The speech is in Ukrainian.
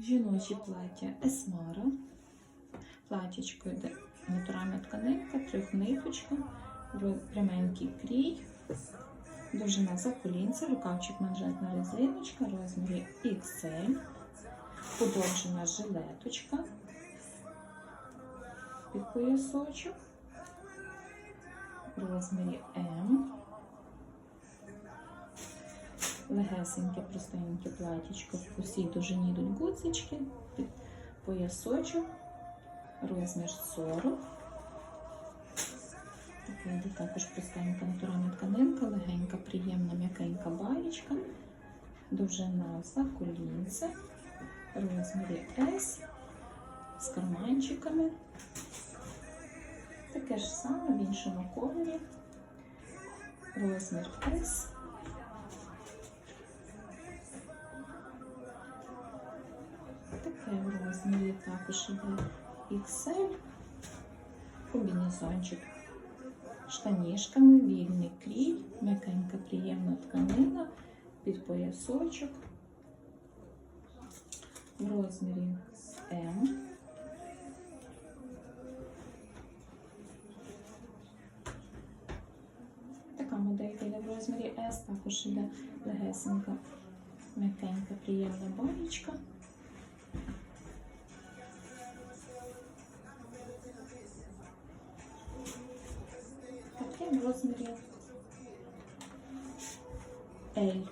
Жіночі плаття Есмара. Платічко йде натуральна тканинка, трьохниточка, пряменький крій, довжина за колінця, рукавчик манжетна резиночка, розмірі XL, подовжена жилеточка, під поясочок, в розмірі М. Легесеньке, простеньке платічко, в усій довжині йдуть під поясочок, розмір 40. Така також простенька натуральна тканинка, легенька, приємна, м'якенька баєчка, довжина за колінце, розмірі S, з карманчиками. Таке ж саме в іншому кольорі, розмір S. розмірі також іде XL, комбінезончик штанішками, вільний крій, м'якенька приємна тканина, під поясочок в розмірі М. Така моделька йде в розмірі S, також іде легесенька, м'якенька, приємна баєчка. Таке в розмірі L.